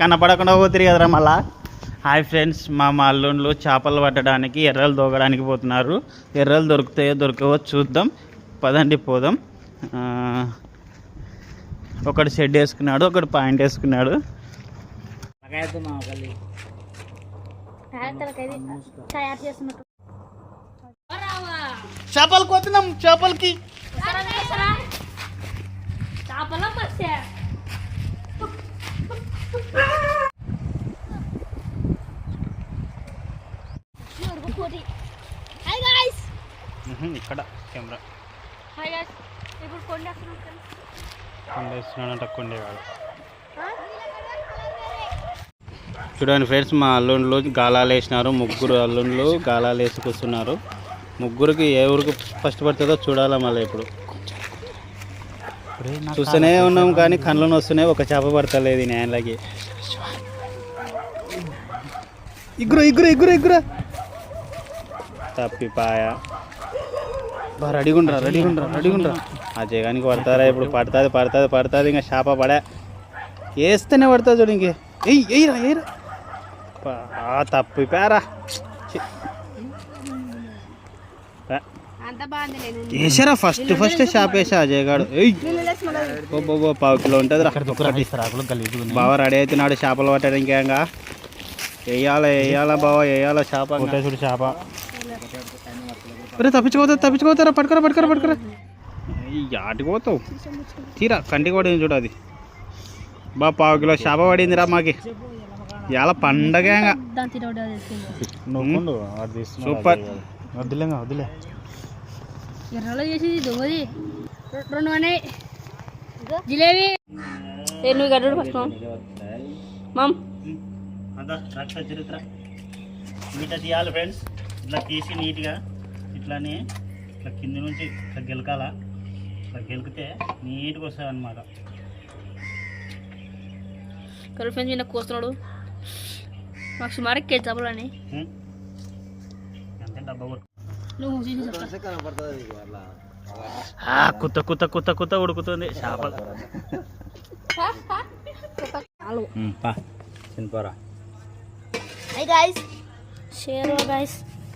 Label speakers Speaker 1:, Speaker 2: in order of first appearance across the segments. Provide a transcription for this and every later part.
Speaker 1: కనపడకుండా పోతుంది కదరా మళ్ళా. హాయ్ ఫ్రెండ్స్ మా మా అల్లుండ్లు చేపలు పట్టడానికి ఎర్రలు దూకడానికి పోతున్నారు. ఎర్రలు దొరుకుతాయో దొరకవో చూద్దాం. పదండి పోదాం. ఒకడు షెడ్ వేసుకున్నాడు ఒకడు పాయింట్ వేసుకున్నాడు. చేపలు కోతున్నాం చేపలకి.
Speaker 2: చేపల హాయ్ గాయ్స్
Speaker 1: ఇక్కడ కెమెరా.
Speaker 2: హాయ్ గాయ్స్ ఇప్పుడు కొండ
Speaker 1: చూడండి ఫ్రెండ్స్ మా అల్లుండ్లు గాలాలు వేసినారు ముగ్గురు అల్లుండ్లు గాలాలు వేసి కూర్చున్నారు ముగ్గురికి ఏ ఊరికి ఫస్ట్ పడుతుందో చూడాలా మళ్ళీ ఇప్పుడు. చూస్తూనే ఉన్నాం కానీ కళ్ళను వస్తున్నాయి ఒక చేప పడతలేదు ఈ నేలకి. ఇగురు ఇగురు ఇగురు ఇగురు తప్పిపాయ. బా రెడీగుండ్రా రెడీగుండ్రా రెడీగుండ్రా ఆ జగానికి పడతారా ఇప్పుడు? పడుతుంది పడుతుంది పడుతుంది ఇంకా చేప పడే. వేస్తేనే పడుతుంది చూడు ఇంకే. ఎయ్ ఎయ్యరా ఎయ్యరా తప్పిపోయారా. వేసారా ఫస్ట్ ఫస్ట్ షాప్ వేసా అజయ్ పావు కిలో ఉంటుంది రా. బావ రెడీ అవుతున్నాడు చేపలు పట్టడానికి ఇంకా వేయాలా వేయాలా బావ వేయాలా చేప చూడు చేప. ఒరే తప్పించుకోతా తప్పించుకోతారా పట్టుకురా పట్టుకురా పట్టుకురా. ఆటికి పోతావు? తీరా కంటికి పడింది చూడు అది. బా పావు కిలో చేప పడిందిరా మాకి. ఇవాళ పండగ సూపర్. వద్దులే వద్దులే.
Speaker 2: ఎర్రలో చేసేది దొంగది రెండు ఉన్నాయి. జిలేబీ. ఏ నువ్వు ఫస్ట్ మామ్.
Speaker 1: అంతా చరిత్ర ఫ్రెండ్స్ ఇట్లా తీసి నీట్గా. ఇట్లానే ఇట్లా కింది నుంచి ఇట్లా గెలకాల. ఇట్లా గెలికితే నీట్గా వస్తుంది అనమాట
Speaker 2: కరువు ఫ్రెండ్స్ ఈయన కోస్తున్నాడు. మాకు సుమారు చేపలని
Speaker 1: అంతే డబ్బా కుత్త కుత్త కుత్త కుత్త ఉడుకుతుంది. చేపలు చిన్నపోరా
Speaker 2: హై గాయస్ షేర్ గాయస్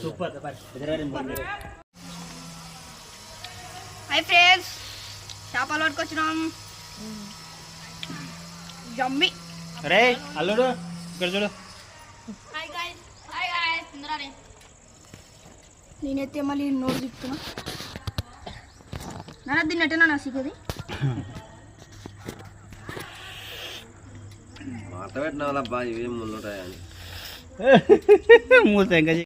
Speaker 1: సూపర్
Speaker 2: హై ఫ్రెండ్స్ చేపలు పట్టుకొచ్చినాం జమ్మి.
Speaker 1: రే అల్లుడు ఇక్కడ చూడు.
Speaker 2: హాయ్ గాయ్స్ హాయ్ గాయ్స్ తిందరారే నేనైతే మళ్ళీ నోరు తిప్పుతున్నా. నాన్న తిన్నట్టేనా నా సిగ్గది?
Speaker 3: మాట పెట్టిన వాళ్ళ అబ్బా ఇవేం ముందుంటాయని
Speaker 1: మూత ఇంకా